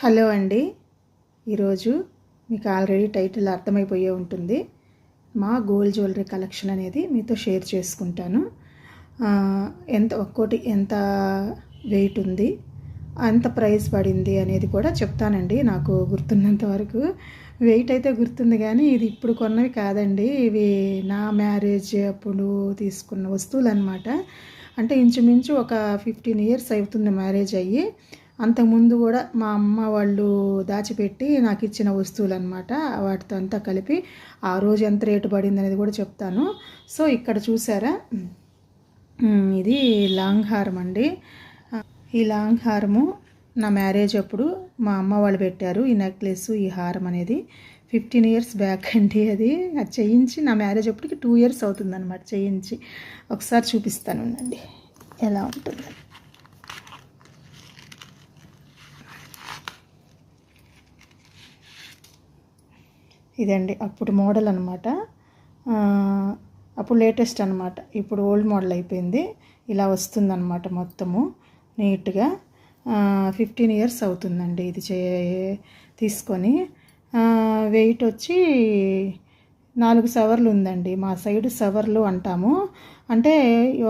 Hello అండి. ఈరోజు మీకు ఆల్రెడీ టైటిల్ అర్థమైపోయే ఉంటుంది. మా గోల్డ్ జ్యువెలరీ కలెక్షన్ అనేది మీతో షేర్ చేసుకుంటాను. ఎంత ఒక్కోటి ఎంత వెయిట్ ఉంది ఎంత ప్రైస్ పడింది అనేది కూడా చెప్తానండి. నాకు గుర్తున్నంత వరకు వెయిట్ అయితే గుర్తుంది కానీ ఇది ఇప్పుడు కొన్నవి కాదండి. ఇవి నా మ్యారేజ్ అప్పుడు తీసుకున్న వస్తువులు అనమాట అంటే ఇంచుమించు ఒక ఫిఫ్టీన్ ఇయర్స్ అవుతుంది మ్యారేజ్ అయ్యి. అంతకుముందు కూడా మా అమ్మ వాళ్ళు దాచిపెట్టి నాకు ఇచ్చిన వస్తువులు అనమాట వాటితో అంతా కలిపి ఆ రోజు ఎంత రేటు పడింది అనేది కూడా చెప్తాను. సో ఇక్కడ చూసారా? ఇది లాంగ్ హారం అండి. ఈ లాంగ్ హారము నా మ్యారేజ్ అప్పుడు మా అమ్మ వాళ్ళు పెట్టారు ఈ నెక్లెస్ ఈ హారం అనేది. ఫిఫ్టీన్ ఇయర్స్ బ్యాక్ అండి అది. అది చేయించి నా మ్యారేజ్ అప్పటికి టూ ఇయర్స్ అవుతుందన్నమాట చేయించి. ఒకసారి చూపిస్తాను ఉండండి. ఎలా ఉంటుంది. ఇదండి. అప్పుడు మోడల్ అనమాట అప్పుడు లేటెస్ట్ అనమాట ఇప్పుడు ఓల్డ్ మోడల్ అయిపోయింది. ఇలా వస్తుందన్నమాట మొత్తము నీట్గా. ఫిఫ్టీన్ ఇయర్స్ అవుతుందండి ఇది చే తీసుకొని. వెయిట్ వచ్చి నాలుగు సవర్లు ఉందండి. మా సైడ్ సవర్లు అంటాము. అంటే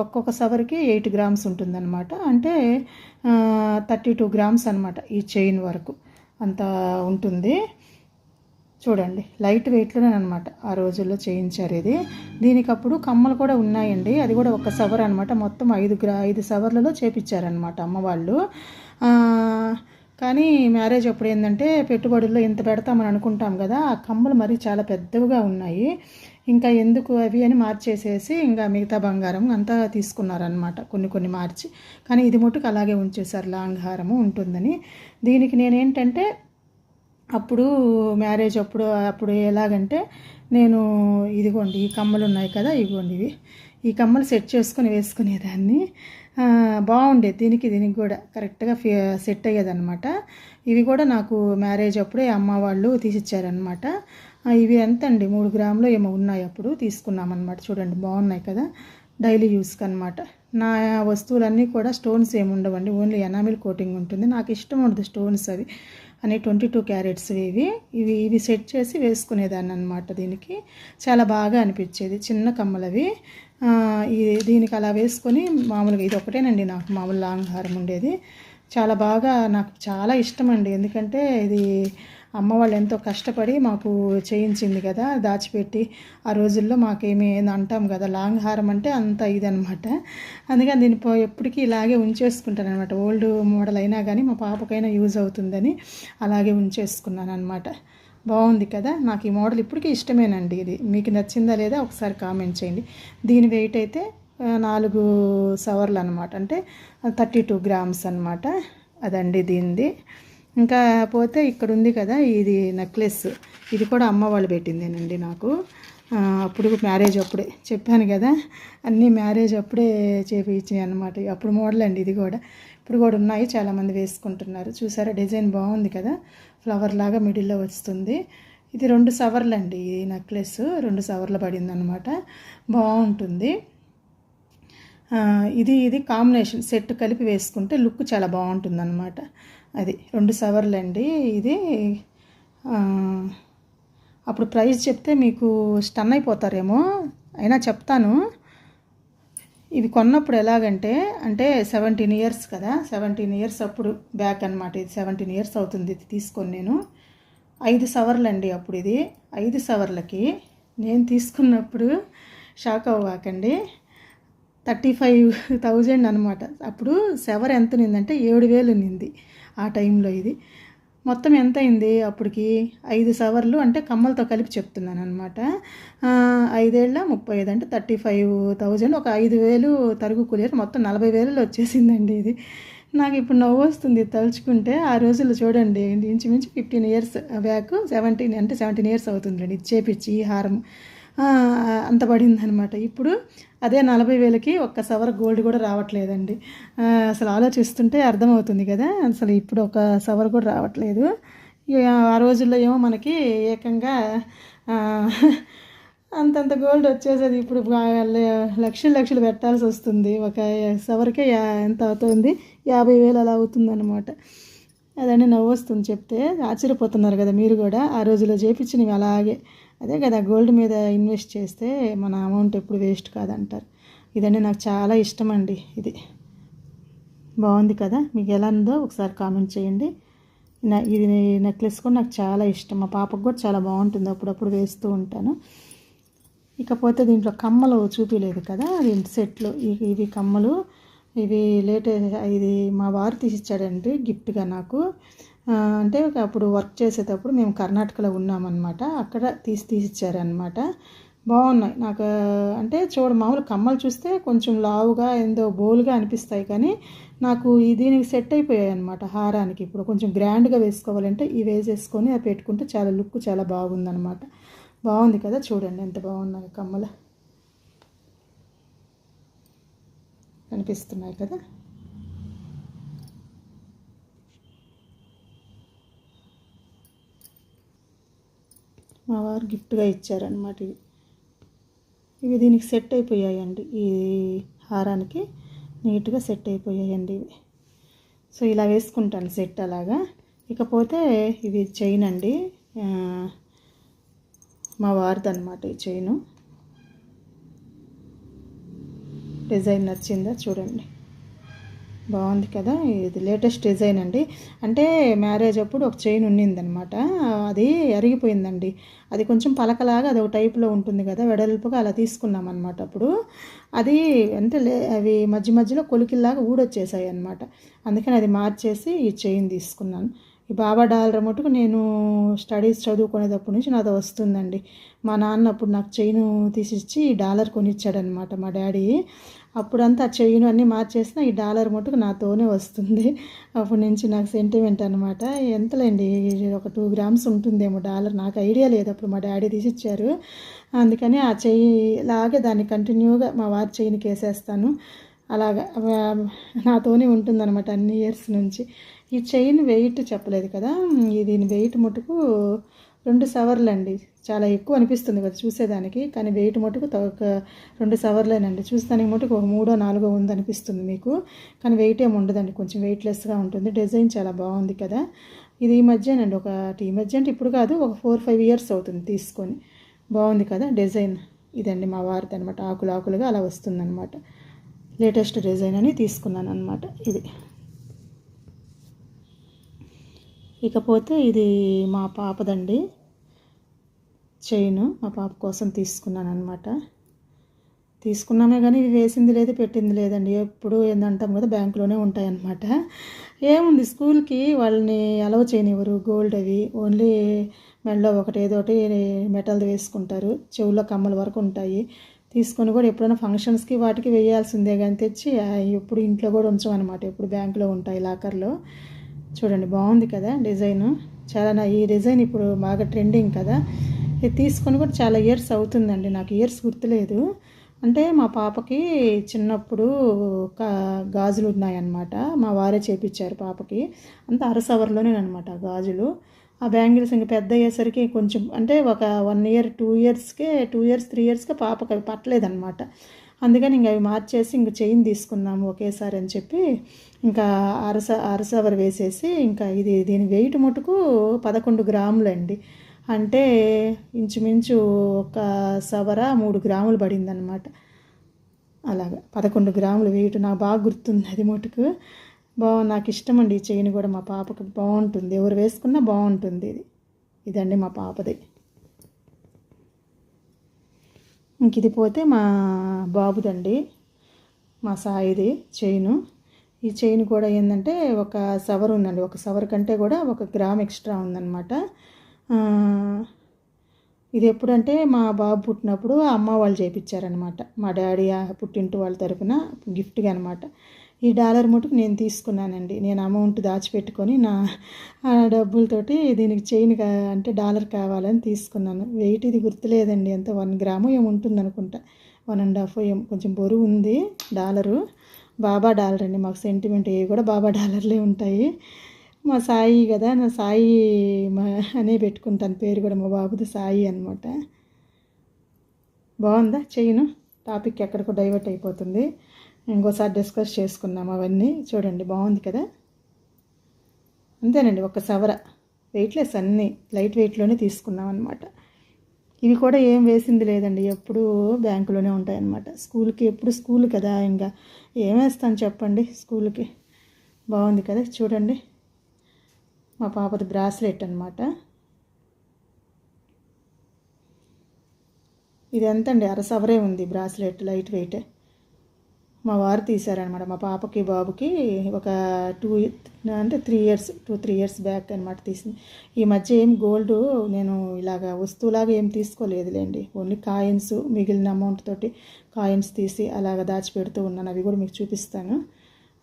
ఒక్కొక్క సవర్కి ఎయిట్ గ్రామ్స్ ఉంటుందన్నమాట. అంటే థర్టీ టూ గ్రామ్స్ అనమాట ఈ చైన్ వరకు అంత ఉంటుంది. చూడండి లైట్ వెయిట్లోనే అనమాట ఆ రోజుల్లో చేయించారు ఇది. దీనికి అప్పుడు కమ్మలు కూడా ఉన్నాయండి. అది కూడా ఒక సవర్ అనమాట మొత్తం ఐదు గ్రా ఐదు సవర్లలో చేపించారనమాట అమ్మవాళ్ళు కానీ మ్యారేజ్ అప్పుడు ఏంటంటే పెట్టుబడుల్లో ఇంత పెడతామని అనుకుంటాం కదా ఆ కమ్మలు మరి చాలా పెద్దవిగా ఉన్నాయి. ఇంకా ఎందుకు అవి అని మార్చేసేసి ఇంకా మిగతా బంగారం అంతా తీసుకున్నారనమాట కొన్ని కొన్ని మార్చి. కానీ ఇది మటుకు అలాగే ఉంచేశారు. లాంగ్ హారము ఉంటుందని. దీనికి నేనేంటంటే అప్పుడు మ్యారేజ్ అప్పుడు అప్పుడు ఎలాగంటే నేను ఇదిగోండి ఈ కమ్మలు ఉన్నాయి కదా ఇదిగోండి ఇవి. ఈ కమ్మలు సెట్ చేసుకొని వేసుకునేదాన్ని. బాగుండే బాగుండేది దీనికి దీనికి కూడా కరెక్ట్గా ఫి సెట్ అయ్యేదన్నమాట. ఇవి కూడా నాకు మ్యారేజ్ అప్పుడే అమ్మ వాళ్ళు తీసిచ్చారనమాట ఇవి ఎంత అండి మూడు గ్రాములు ఏమో ఉన్నాయి అప్పుడు తీసుకున్నామన్నమాట. చూడండి బాగున్నాయి కదా డైలీ యూస్కి అనమాట నా వస్తువులన్నీ కూడా స్టోన్స్ ఏమి ఉండవండి ఓన్లీ ఎనామిల్ కోటింగ్ ఉంటుంది. నాకు ఇష్టం ఉండదు స్టోన్స్ అవి. అని ట్వంటీ టూ క్యారెట్స్ ఇవి ఇవి ఇవి సెట్ చేసి వేసుకునేదాన్ని అనమాట దీనికి. చాలా బాగా అనిపించేది చిన్న కమ్మలవి. ఇది దీనికి అలా వేసుకొని మామూలుగా ఇది ఒకటేనండి నాకు మామూలు లాంగ్ హారం ఉండేది. చాలా బాగా నాకు చాలా ఇష్టం అండి ఎందుకంటే ఇది అమ్మ వాళ్ళు ఎంతో కష్టపడి మాకు చేయించింది కదా దాచిపెట్టి ఆ రోజుల్లో మాకేమి అంటాం కదా. లాంగ్ హారం అంటే అంత ఇదనమాట అందుకని దీన్ని పో- ఎప్పటికీ ఇలాగే ఉంచేసుకుంటాను అనమాట ఓల్డ్ మోడల్ అయినా కానీ మా పాపకైనా యూజ్ అవుతుందని అలాగే ఉంచేసుకున్నాను అనమాట బాగుంది కదా? నాకు ఈ మోడల్ ఇప్పటికీ ఇష్టమేనండి ఇది. మీకు నచ్చిందా లేదా ఒకసారి కామెంట్ చేయండి. దీని వెయిట్ అయితే నాలుగు సవర్లు అనమాట అంటే థర్టీ టూ గ్రామ్స్ అనమాట అదండి దీనిది. ఇంకా పోతే ఇక్కడ ఉంది కదా ఇది నెక్లెస్ ఇది కూడా అమ్మ వాళ్ళు పెట్టిందేనండి నాకు. అప్పుడు మ్యారేజ్ అప్పుడే చెప్పాను కదా అన్నీ మ్యారేజ్ అప్పుడే చేపించినాయి అనమాట అప్పుడు మోడల్ అండి ఇది కూడా. ఇప్పుడు కూడా ఉన్నాయి చాలామంది వేసుకుంటున్నారు. చూసారా డిజైన్ బాగుంది కదా ఫ్లవర్ లాగా మిడిల్లో వస్తుంది. ఇది రెండు సవర్లు అండి ఈ నెక్లెస్ రెండు సవర్లు పడింది అనమాట బాగుంటుంది ఇది ఇది కాంబినేషన్ సెట్ కలిపి వేసుకుంటే లుక్ చాలా బాగుంటుంది అనమాట అది రెండు సవర్లండి. ఇది అప్పుడు ప్రైస్ చెప్తే మీకు స్టన్ అయిపోతారేమో. అయినా చెప్తాను. ఇవి కొన్నప్పుడు ఎలాగంటే అంటే సెవెంటీన్ ఇయర్స్ కదా సెవెంటీన్ ఇయర్స్ అప్పుడు బ్యాక్ అనమాట ఇది. సెవెంటీన్ ఇయర్స్ అవుతుంది ఇది తీసుకొని నేను. ఐదు సవర్లండి అప్పుడు ఇది. ఐదు సవర్లకి నేను తీసుకున్నప్పుడు షాక్ అవ్వకండి. థర్టీ ఫైవ్ థౌజండ్ అనమాట అప్పుడు సెవర్ ఎంత నిందంటే ఏడు వేలు నింది. ఆ టైంలో ఇది. మొత్తం ఎంత అయింది అప్పటికి ఐదు సవర్లు అంటే కమ్మలతో కలిపి చెప్తున్నాను అనమాట ఐదేళ్ళ ముప్పై ఐదు అంటే థర్టీ ఫైవ్ థౌజండ్. ఒక ఐదు వేలు తరుగు కూలీలు. మొత్తం నలభై వేలలో వచ్చేసిందండి ఇది. నాకు ఇప్పుడు నవ్వు వస్తుంది తలుచుకుంటే. ఆ రోజుల్లో చూడండి ఇంచుమించు ఫిఫ్టీన్ ఇయర్స్ బ్యాక్ సెవెంటీన్ అంటే సెవెంటీన్ ఇయర్స్ అవుతుందండి. ఇది చేపించి ఈ హారం. అంత పడింది అనమాట ఇప్పుడు అదే నలభై వేలకి ఒక్క సవర్ గోల్డ్ కూడా రావట్లేదండి. అసలు ఆలోచిస్తుంటే అర్థమవుతుంది కదా అసలు ఇప్పుడు ఒక సవర్ కూడా రావట్లేదు. ఆ రోజుల్లో ఏమో మనకి ఏకంగా అంతంత గోల్డ్ వచ్చేసేది ఇప్పుడు లక్షలు లక్షలు పెట్టాల్సి వస్తుంది. ఒక సవర్కే యా- ఎంత అవుతుంది? యాభై వేలు అలా అవుతుందన్నమాట. అదని నవ్వు వస్తుంది చెప్తే. ఆశ్చర్యపోతున్నారు కదా మీరు కూడా. ఆ రోజులో చేపించినవి అలాగే అదే కదా గోల్డ్ మీద ఇన్వెస్ట్ చేస్తే మన అమౌంట్ ఎప్పుడు వేస్ట్ కాదంటారు. ఇదండి నాకు చాలా ఇష్టం అండి ఇది. బాగుంది కదా? మీకు ఎలా ఉందో ఒకసారి కామెంట్ చేయండి. నా ఇది నెక్లెస్ కూడా నాకు చాలా ఇష్టం. మా పాపకు కూడా చాలా బాగుంటుంది. అప్పుడప్పుడు వేస్తూ ఉంటాను. ఇకపోతే దీంట్లో కమ్మలు చూపించలేదు కదా? రెండు సెట్లు ఇవి కమ్మలు. ఇవి లేటెస్ట్ ఇది మా వారు తీసిచ్చాడండి గిఫ్ట్గా నాకు. అంటే అప్పుడు వర్క్ చేసేటప్పుడు మేము కర్ణాటకలో ఉన్నామన్నమాట. అక్కడ తీసి తీసిచ్చారనమాట బాగున్నాయి. నాకు అంటే చూడ మామూలు కమ్మలు చూస్తే కొంచెం లావుగా ఏందో బోల్గా అనిపిస్తాయి కానీ నాకు ఈ దీనికి సెట్ అయిపోయాయి అనమాట హారానికి. ఇప్పుడు కొంచెం గ్రాండ్గా వేసుకోవాలంటే ఇవి వేసేసుకొని అవి పెట్టుకుంటే చాలా లుక్ చాలా బాగుందనమాట బాగుంది కదా చూడండి ఎంత బాగున్నాయి కమ్మలు. కనిపిస్తున్నాయి కదా? మా వారు గిఫ్ట్గా ఇచ్చారనమాట ఇవి. ఇవి దీనికి సెట్ అయిపోయాయండి. ఈ హారానికి నీట్గా సెట్ అయిపోయాయండి ఇవి. సో ఇలా వేసుకుంటాను సెట్ అలాగా. ఇకపోతే ఇది చైన్ అండి. మా వారిది అనమాట ఈ చైను. డిజైన్ నచ్చిందా చూడండి. బాగుంది కదా. ఇది లేటెస్ట్ డిజైన్ అండి. అంటే మ్యారేజ్ అప్పుడు ఒక చైన్ ఉన్నిందనమాట. అది అరిగిపోయిందండి. అది కొంచెం పలకలాగా అది ఒక టైప్లో ఉంటుంది కదా. వెడల్పుగా అలా తీసుకున్నాం అనమాట అప్పుడు. అది అంటే లే అవి మధ్య మధ్యలో కొలికిల్లాగా ఊడొచ్చేసాయి అనమాట అందుకని అది మార్చేసి ఈ చైన్ తీసుకున్నాను. ఈ బాబా డాలర్ మటుకు నేను స్టడీస్ చదువుకునేటప్పటి నుంచి నాతో వస్తుందండి. మా నాన్న అప్పుడు నాకు చైన్ తీసిచ్చి ఈ డాలర్ కొనిచ్చాడనమాట మా డాడీ. అప్పుడంతా ఆ చైన్ అన్నీ మార్చేసిన ఈ డాలర్ మటుకు నాతోనే వస్తుంది. అప్పటి నుంచి నాకు సెంటిమెంట్ అనమాట ఎంతలేండి ఒక టూ గ్రామ్స్ ఉంటుందేమో డాలర్. నాకు ఐడియా లేదు అప్పుడు మా డాడీ తీసిచ్చారు. అందుకని ఆ చెయ్యి లాగే దాన్ని కంటిన్యూగా మా వారి చెయ్యిని కేసేస్తాను అలాగా నాతోనే ఉంటుందన్నమాట అన్ని ఇయర్స్ నుంచి. ఈ చైన్ వెయిట్ చెప్పలేదు కదా. దీని వెయిట్ మటుకు రెండు సవర్లు అండి చాలా ఎక్కువ అనిపిస్తుంది కదా చూసేదానికి. కానీ వెయిట్ మటుకు ఒక రెండు సవర్లేనండి. చూసేదానికి మటుకు ఒక మూడో నాలుగో ఉంది అనిపిస్తుంది మీకు. కానీ వెయిట్ ఏమి ఉండదండి. కొంచెం వెయిట్లెస్గా ఉంటుంది. డిజైన్ చాలా బాగుంది కదా. ఇది ఈ మధ్యనండి. ఒక ఈ మధ్య అంటే ఇప్పుడు కాదు ఒక ఫోర్ ఫైవ్ ఇయర్స్ అవుతుంది తీసుకొని. బాగుంది కదా డిజైన్. ఇదండి మా వారిది అనమాట ఆకులు ఆకులుగా అలా వస్తుందన్నమాట. లేటెస్ట్ డిజైన్ అని తీసుకున్నాను అనమాట ఇది. ఇకపోతే ఇది మా పాపదండి. చైన్ మా పాప కోసం తీసుకున్నాను అనమాట తీసుకున్నామే కానీ ఇది వేసింది లేదు పెట్టింది లేదండి. ఎప్పుడు ఏందంటాం కదా బ్యాంకులోనే ఉంటాయన్నమాట. ఏముంది స్కూల్కి వాళ్ళని అలవ చేయనివ్వరు. గోల్డ్ అవి ఓన్లీ మెడలో ఒకటి ఏదో ఒకటి మెటల్ది వేసుకుంటారు. చెవుల్లో కమ్మల వరకు ఉంటాయి. తీసుకొని కూడా ఎప్పుడైనా ఫంక్షన్స్కి వాటికి వేయాల్సిందే కానీ తెచ్చి ఎప్పుడు ఇంట్లో కూడా ఉంచమన్నమాట. ఎప్పుడు బ్యాంకులో ఉంటాయి లాకర్లో. చూడండి బాగుంది కదా డిజైన్. చాలా నా ఈ డిజైన్ ఇప్పుడు బాగా ట్రెండింగ్ కదా. ఇది తీసుకొని కూడా చాలా ఇయర్స్ అవుతుందండి నాకు ఇయర్స్ గుర్తులేదు. అంటే మా పాపకి చిన్నప్పుడు కా- గాజులు ఉన్నాయన్నమాట. మా వారే చేపించారు పాపకి. అంత అరసవర్లోనే అనమాట గాజులు. ఆ బ్యాంగిల్స్ ఇంక పెద్ద అయ్యేసరికి కొంచెం అంటే ఒక వన్ ఇయర్ టూ ఇయర్స్కే టూ ఇయర్స్ త్రీ ఇయర్స్కే పాపకి అవి పట్టలేదన్నమాట. అందుకని ఇంక అవి మార్చేసి ఇంక చైన్ తీసుకున్నాము ఒకేసారి అని చెప్పి ఇంకా అరస అరసవర్ వేసేసి ఇంకా ఇది దీని వెయిట్ ముటుకు పదకొండు గ్రాములండి. అంటే ఇంచుమించు ఒక సవర మూడు గ్రాములు పడిందనమాట అలాగా పదకొండు గ్రాములు వెయిట్ నాకు బాగా గుర్తుంది అది మటుకు. బా నాకు ఇష్టం అండి ఈ చైన్ కూడా. మా పాపకి బాగుంటుంది. ఎవరు వేసుకున్నా బాగుంటుంది ఇది. ఇదండి మా పాపది. ఇంక ఇది పోతే మా బాబుదండి మా సాయిది చైను. ఈ చైన్ కూడా ఏంటంటే ఒక సవర్ ఉందండి ఒక సవర్ కంటే కూడా ఒక గ్రామ్ ఎక్స్ట్రా ఉందన్నమాట. ఇది ఎప్పుడంటే మా బాబు పుట్టినప్పుడు అమ్మ వాళ్ళు చేయించారనమాట మా డాడీ పుట్టింటి వాళ్ళ తరఫున గిఫ్ట్గా అనమాట ఈ డాలర్ మటుకు నేను తీసుకున్నానండి. నేను అమౌంట్ దాచిపెట్టుకొని నా ఆ డబ్బులతోటి దీనికి చైన్ కా అంటే డాలర్ కావాలని తీసుకున్నాను. వెయిట్ ఇది గుర్తులేదండి. ఎంత వన్ గ్రాము ఏమి ఉంటుంది అనుకుంటా వన్ అండ్ హాఫ్ ఏం కొంచెం బరువు ఉంది డాలరు. బాబా డాలర్ అండి. మాకు సెంటిమెంట్ ఏ కూడా బాబా డాలర్లే ఉంటాయి. మా సాయి కదా నా సాయి మా అనే పెట్టుకుంటాను. పేరు కూడా మా బాబుది సాయి అనమాట బాగుందా? చెయ్యను. టాపిక్ ఎక్కడికో డైవర్ట్ అయిపోతుంది. ఇంకోసారి డిస్కస్ చేసుకుందాం అవన్నీ. చూడండి బాగుంది కదా? అంతేనండి ఒక సవర. వెయిట్లెస్ అన్నీ లైట్ వెయిట్లోనే తీసుకున్నాం అనమాట ఇవి కూడా ఏం వేసింది లేదండి ఎప్పుడు బ్యాంకులోనే ఉంటాయన్నమాట. స్కూల్కి ఎప్పుడు స్కూల్ కదా ఇంకా. ఏం వేస్తాను చెప్పండి స్కూల్కి? బాగుంది కదా? చూడండి. మా పాపది బ్రాస్లెట్ అనమాట ఇది ఎంతండి? అరసవరే ఉంది బ్రాస్లెట్ లైట్ వెయిట్. మా వారు తీశారనమాట మా పాపకి బాబుకి ఒక టూ అంటే three years two three years back అనమాట తీసింది. ఈ మధ్య ఏం గోల్డ్ నేను ఇలాగ వస్తువులాగా ఏం తీసుకోలేదులేండి. ఓన్లీ కాయిన్స్ మిగిలిన అమౌంట్ తోటి కాయిన్స్ తీసి అలాగ దాచిపెడుతూ ఉన్నాను. అవి కూడా మీకు చూపిస్తాను.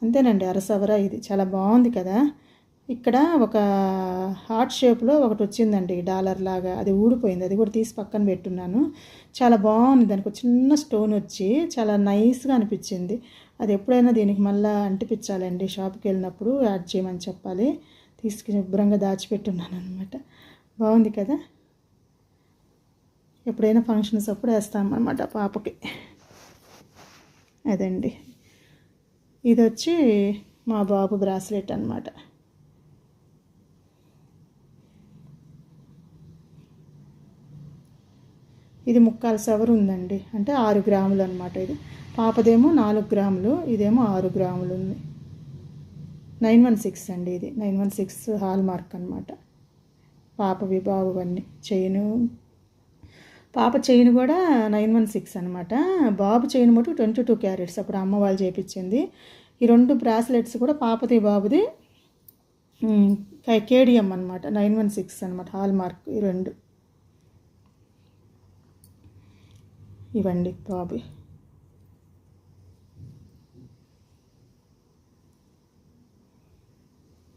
అంతేనండి అరసవర ఇది. చాలా బాగుంది కదా. ఇక్కడ ఒక హార్ట్ షేప్లో ఒకటి వచ్చిందండి డాలర్ లాగా. అది ఊడిపోయింది. అది కూడా తీసి పక్కన పెట్టున్నాను. చాలా బాగుంది. దానికి ఒక చిన్న స్టోన్ వచ్చి చాలా నైస్గా అనిపించింది. అది ఎప్పుడైనా దీనికి మళ్ళీ అంటిపించాలండి. షాప్కి వెళ్ళినప్పుడు యాడ్ చేయమని చెప్పాలి. తీసుకుని శుభ్రంగా దాచిపెట్టున్నాను అనమాట బాగుంది కదా? ఎప్పుడైనా ఫంక్షన్స్ అప్పుడు వేస్తామన్నమాట పాపకి. అదండి. ఇది వచ్చి మా బాబు బ్రాస్లెట్ అనమాట ఇది ముక్కాలు సవరు ఉందండి. అంటే ఆరు గ్రాములు అనమాట ఇది. పాపదేమో నాలుగు గ్రాములు ఇదేమో ఆరు గ్రాములు ఉంది. నైన్ వన్ సిక్స్ అండి ఇది. Nine one six hallmark అనమాట విభావు బాబువన్నీ చైను. పాప చైన్ కూడా నైన్ వన్ సిక్స్ అనమాట బాబు చైన్ మటు ట్వంటీ టూ క్యారెట్స్ అప్పుడు అమ్మ వాళ్ళు చేపించింది. ఈ రెండు బ్రాస్లెట్స్ కూడా పాపది బాబుది కేడిఎం అనమాట నైన్ వన్ సిక్స్ అనమాట హాల్ మార్క్ ఈ రెండు. ఇవ్వండి బాబు.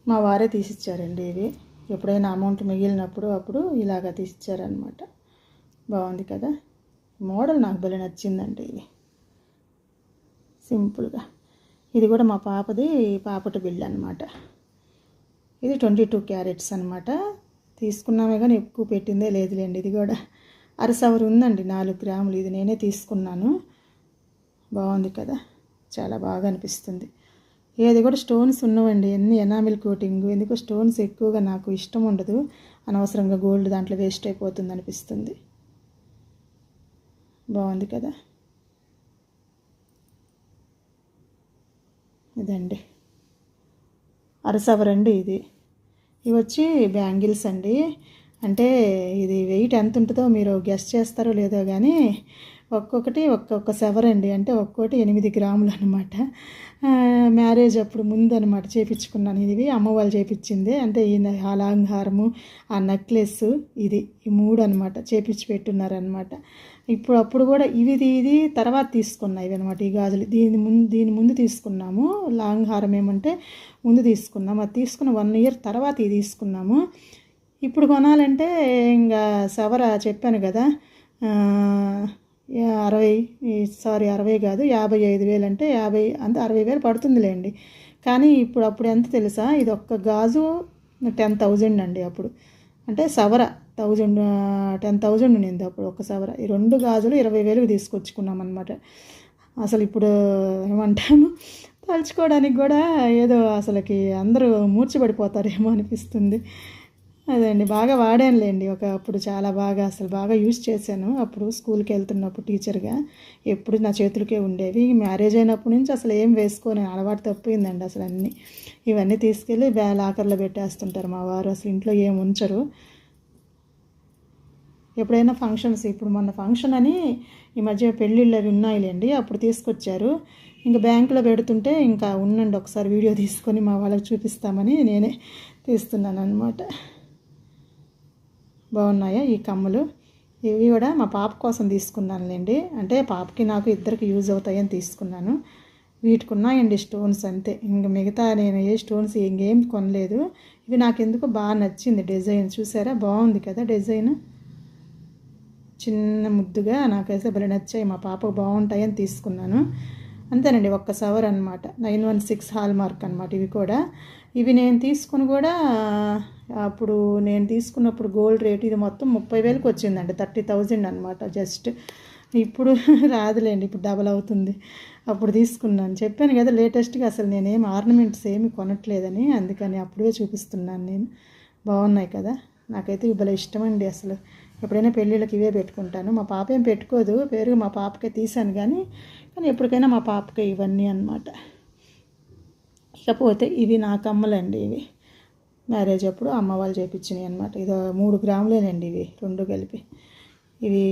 మా వారే తీసిచ్చారండి ఇవి. ఎప్పుడైనా అమౌంట్ మిగిలినప్పుడు అప్పుడు ఇలాగ తీసిచ్చారనమాట బాగుంది కదా? మోడల్ నాకు భలే నచ్చిందండి ఇది సింపుల్గా. ఇది కూడా మా పాపది పాపటి బిల్ అనమాట ఇది ట్వంటీ టూ క్యారెట్స్ అనమాట తీసుకున్నామే కానీ ఎక్కువ పెట్టిందే లేదులేండి ఇది కూడా. అరసవరు ఉందండి నాలుగు గ్రాములు. ఇది నేనే తీసుకున్నాను. బాగుంది కదా? చాలా బాగా అనిపిస్తుంది. ఏది కూడా స్టోన్స్ ఉన్నవండి ఎన్ని ఎనామిల్ కోటింగ్. ఎందుకో స్టోన్స్ ఎక్కువగా నాకు ఇష్టం ఉండదు. అనవసరంగా గోల్డ్ దాంట్లో వేస్ట్ అయిపోతుంది అనిపిస్తుంది. బాగుంది కదా? ఇదండి. అరసవర్ అండి ఇది. ఇవి వచ్చి బ్యాంగిల్స్ అండి. అంటే ఇది వెయిట్ ఎంత ఉంటుందో మీరు గెస్ట్ చేస్తారో లేదో కానీ ఒక్కొక్కటి ఒక్కొక్క సెవర్ అండి. అంటే ఒక్కొక్కటి ఎనిమిది గ్రాములు అనమాట మ్యారేజ్ అప్పుడు ముందు అనమాట చేపించుకున్నాను ఇది అమ్మవాళ్ళు చేపించింది. అంటే ఈ హాలాంహారము ఆ నెక్లెస్ ఇది. ఈ మూడు అనమాట చేపించి పెట్టున్నారనమాట ఇప్పుడు అప్పుడు కూడా ఇవి ఇది తర్వాత తీసుకున్నాయి ఇవి అనమాట ఈ గాజులు. దీని ముందు దీని ముందు తీసుకున్నాము. లాంగ్ హారం ఏమంటే ముందు తీసుకున్నాము. అది తీసుకున్న వన్ ఇయర్ తర్వాత ఇది తీసుకున్నాము. ఇప్పుడు కొనాలంటే ఇంకా సవర చెప్పాను కదా అరవై సారీ అరవై కాదు యాభై ఐదు వేలు అంటే యాభై అంత అరవై వేలు పడుతుందిలేండి. కానీ ఇప్పుడు అప్పుడు ఎంత తెలుసా ఇది ఒక్క గాజు టెన్ థౌజండ్ అండి అప్పుడు. అంటే సవర థౌజండ్ టెన్ థౌజండ్ ఉండింది అప్పుడు ఒక సవర. ఈ రెండు గాజులు ఇరవై వేలకు తీసుకొచ్చుకున్నాం అనమాట అసలు ఇప్పుడు ఏమంటాము తలుచుకోవడానికి కూడా ఏదో అసలుకి అందరూ మూర్చిపడిపోతారేమో అనిపిస్తుంది. అదే అండి బాగా వాడానులేండి. ఒక అప్పుడు చాలా బాగా అసలు బాగా యూజ్ చేశాను. అప్పుడు స్కూల్కి వెళ్తున్నప్పుడు టీచర్గా ఎప్పుడు నా చేతులకే ఉండేవి. మ్యారేజ్ అయినప్పటి నుంచి అసలు ఏం వేసుకోని అలవాటు తప్పిందండి అసలు అన్నీ. ఇవన్నీ తీసుకెళ్ళి బ్యా లాకర్లో పెట్టేస్తుంటారు మా వారు. అసలు ఇంట్లో ఏం ఉంచరు. ఎప్పుడైనా ఫంక్షన్స్ ఇప్పుడు మొన్న ఫంక్షన్ అని ఈ మధ్య పెళ్ళిళ్ళు అవి ఉన్నాయిలేండి. అప్పుడు తీసుకొచ్చారు. ఇంకా బ్యాంకులో పెడుతుంటే ఇంకా ఉండండి ఒకసారి వీడియో తీసుకొని మా వాళ్ళకి చూపిస్తామని నేనే తీస్తున్నాను అనమాట బాగున్నాయా ఈ కమ్ములు? ఇవి కూడా మా పాప కోసం తీసుకున్నానులేండి. అంటే పాపకి నాకు ఇద్దరికి యూజ్ అవుతాయని తీసుకున్నాను. వీటికి ఉన్నాయండి స్టోన్స్ అంతే. ఇంక మిగతా నేను ఏ స్టోన్స్ ఇంకేం కొనలేదు. ఇవి నాకు ఎందుకు బాగా నచ్చింది డిజైన్. చూసారా? బాగుంది కదా డిజైన్. చిన్న ముద్దుగా నాకైతే భలే నచ్చాయి. మా పాపకు బాగుంటాయని తీసుకున్నాను. అంతేనండి ఒక్క సవర్ అనమాట nine one six hallmark అనమాట ఇవి కూడా. ఇవి నేను తీసుకుని కూడా అప్పుడు నేను తీసుకున్నప్పుడు గోల్డ్ రేట్ ఇది మొత్తం ముప్పై వేలకు వచ్చిందండి థర్టీ థౌజండ్ అనమాట జస్ట్. ఇప్పుడు రాదులేండి ఇప్పుడు డబల్ అవుతుంది. అప్పుడు తీసుకున్నాను. చెప్పాను కదా లేటెస్ట్గా అసలు నేనేం ఆర్నమెంట్స్ ఏమి కొనట్లేదని అందుకని అప్పుడే చూపిస్తున్నాను నేను. బాగున్నాయి కదా? నాకైతే ఇవ్వలే ఇష్టమండి అసలు. ఎప్పుడైనా పెళ్ళిళ్ళకి ఇవే పెట్టుకుంటాను. మా పాప ఏం పెట్టుకోదు పేరుగా మా పాపకే తీసాను కానీ కానీ ఎప్పటికైనా మా పాపకి ఇవన్నీ అనమాట ఇకపోతే ఇవి నా కమ్మలండి ఇవి. మ్యారేజ్ అప్పుడు అమ్మ వాళ్ళు చేపించినాయి అనమాట ఇది మూడు గ్రాములేనండి ఇవి రెండు కలిపి. ఇవి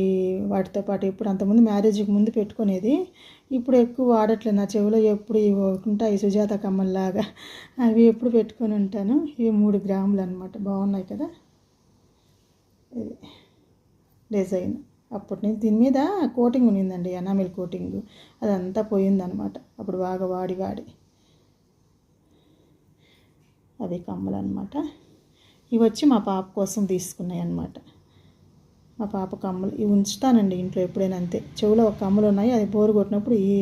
వాటితో పాటు ఇప్పుడు అంతకుముందు మ్యారేజ్కి ముందు పెట్టుకునేది. ఇప్పుడు ఎక్కువ వాడట్లేదు. నా చెవిలో ఎప్పుడు ఇవి ఉంటాయి సుజాత కమ్మల్లాగా. అవి ఎప్పుడు పెట్టుకొని ఉంటాను. ఇవి మూడు గ్రాములు అనమాట బాగున్నాయి కదా? ఇది డిజైన్. అప్పటి నుంచి దీని మీద కోటింగ్ ఉన్నిందండి ఎనామిల్ కోటింగ్. అదంతా పోయిందనమాట అప్పుడు బాగా వాడి వాడి. అవి కమ్మలు అనమాట ఇవి వచ్చి మా పాప కోసం తీసుకున్నాయి అనమాట మా పాప కమ్మలు. ఇవి ఉంచుతానండి ఇంట్లో ఎప్పుడైనా అంతే. చెవులో ఒక కమ్మలు ఉన్నాయి అది బోరు కొట్టినప్పుడు ఈ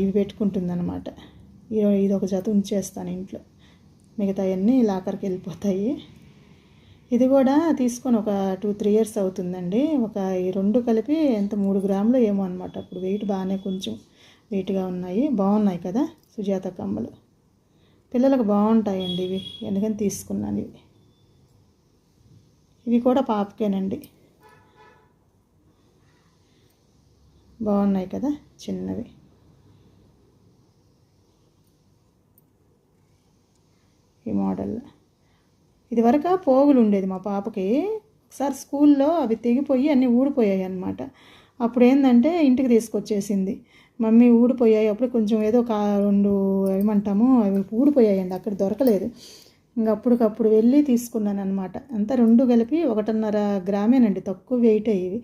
ఇవి పెట్టుకుంటుంది అనమాట ఇది ఒక జత ఉంచేస్తాను ఇంట్లో. మిగతావన్నీ లాకర్కి వెళ్ళిపోతాయి. ఇది కూడా తీసుకొని ఒక టూ త్రీ ఇయర్స్ అవుతుందండి. ఒక ఈ రెండు కలిపి ఎంత? మూడు గ్రాములు ఏమో అనమాట అప్పుడు వెయిట్ బాగానే కొంచెం వెయిట్గా ఉన్నాయి. బాగున్నాయి కదా సుజాత కమ్మలు. పిల్లలకు బాగుంటాయండి ఇవి. ఎందుకని తీసుకున్నాను ఇవి. ఇవి కూడా పాపకేనండి. బాగున్నాయి కదా చిన్నవి. ఈ మోడల్లో ఇదివరకు పోగులు ఉండేది మా పాపకి. ఒకసారి స్కూల్లో అవి తెగిపోయి అన్నీ ఊడిపోయాయి అనమాట అప్పుడు ఏంటంటే ఇంటికి తీసుకొచ్చేసింది. మమ్మీ ఊడిపోయాయి అప్పుడు కొంచెం ఏదో ఒక రెండు ఏమంటాము అవి ఊడిపోయాయండి అక్కడ దొరకలేదు. ఇంకా అప్పటికప్పుడు వెళ్ళి తీసుకున్నాను అనమాట అంతా రెండు కలిపి ఒకటిన్నర గ్రామేనండి తక్కువ వెయిట్ అయ్యేవి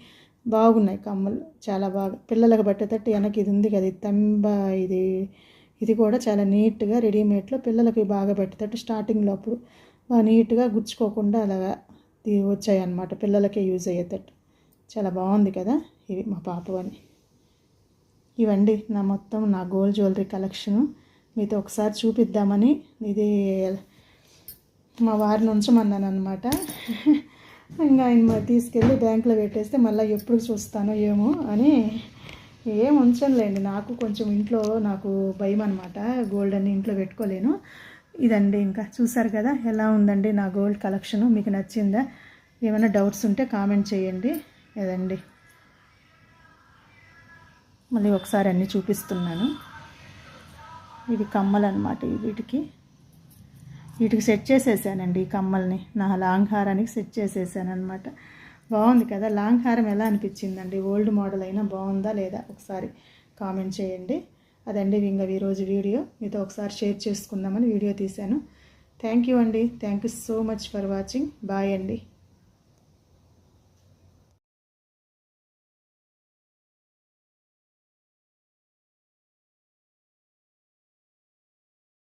బాగున్నాయి కమ్మలు చాలా బాగా. పిల్లలకు పట్టేటట్టు వెనక్కి ఇది ఉంది కదా ఇది తంబ ఇది ఇది కూడా చాలా నీట్గా రెడీమేడ్లో పిల్లలకి బాగా పెట్టేటట్టు స్టార్టింగ్లో అప్పుడు. నీట్గా గుచ్చుకోకుండా అలాగా వచ్చాయన్నమాట. పిల్లలకే యూజ్ అయ్యేటట్టు. చాలా బాగుంది కదా ఇవి మా పాప అని ఇవండి నా మొత్తం నా గోల్డ్ జ్యువెలరీ కలెక్షను. మీతో ఒకసారి చూపిద్దామని ఇది మా వారిని ఉంచమన్నాను అనమాట ఇంకా ఆయన తీసుకెళ్ళి బ్యాంకులో పెట్టేస్తే మళ్ళీ ఎప్పుడు చూస్తానో ఏమో అని ఏం ఉంచనులేండి. నాకు కొంచెం ఇంట్లో నాకు భయం అనమాట గోల్డ్ అని ఇంట్లో పెట్టుకోలేను. ఇదండి ఇంకా చూసారు కదా ఎలా ఉందండి నా గోల్డ్ కలెక్షను? మీకు నచ్చిందా? ఏమైనా డౌట్స్ ఉంటే కామెంట్ చేయండి. ఇదండి. మళ్ళీ ఒకసారి అన్నీ చూపిస్తున్నాను. ఇవి కమ్మలు అనమాట వీటికి. వీటికి సెట్ చేసేసానండి ఈ కమ్మల్ని. నా లాంగ్ హారానికి సెట్ చేసేసాను అనమాట బాగుంది కదా లాంగ్ హారం ఎలా అనిపించిందండి? ఓల్డ్ మోడల్ అయినా బాగుందా లేదా? ఒకసారి కామెంట్ చేయండి. అదండి ఇంకా ఈరోజు వీడియో. మీతో ఒకసారి షేర్ చేసుకుందామని వీడియో తీశాను. థ్యాంక్ యూ అండి. Thank you so much for watching bye అండి.